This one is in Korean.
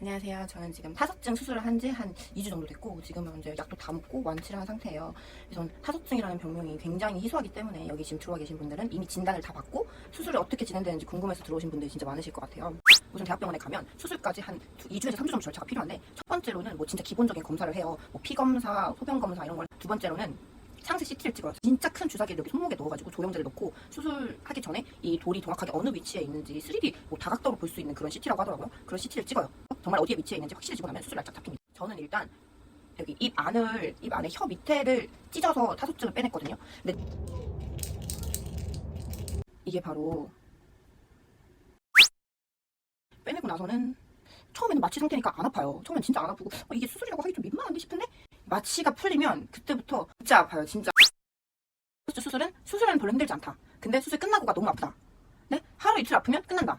안녕하세요. 저는 지금 타석증 수술을 한 지 한 2주 정도 됐고 지금은 이제 약도 다 먹고 완치를 한 상태예요. 전 타석증이라는 병명이 굉장히 희소하기 때문에 여기 지금 들어와 계신 분들은 이미 진단을 다 받고 수술이 어떻게 진행되는지 궁금해서 들어오신 분들이 진짜 많으실 것 같아요. 우선 대학병원에 가면 수술까지 한 2주에서 3주 정도 절차가 필요한데 첫 번째로는 뭐 진짜 기본적인 검사를 해요. 뭐 피 검사, 소변 검사 이런 걸. 두 번째로는 상세 CT를 찍어요. 진짜 큰 주사기를 여기 손목에 넣어가지고 조영제를 넣고 수술하기 전에 이 돌이 정확하게 어느 위치에 있는지 3D 뭐 다각도로 볼 수 있는 그런 CT라고 하더라고요. 그런 CT를 찍어요. 정말 어디에 위치해 있는지 확실해지고 나면 수술 날짜 잡힙니다. 저는 일단 여기 입 안을 입 안에 혀 밑에를 찢어서 타속증을 빼냈거든요. 근데 이게 바로 빼내고 나서는 처음에는 마취 상태니까 안 아파요. 처음엔 진짜 안 아프고 어, 이게 수술이라고 하기 좀 민망한데 싶은데 마취가 풀리면 그때부터 진짜 아파요. 진짜 수술은 수술은 별로 힘들지 않다. 근데 수술 끝나고가 너무 아프다. 네? 하루 이틀 아프면 끝난다.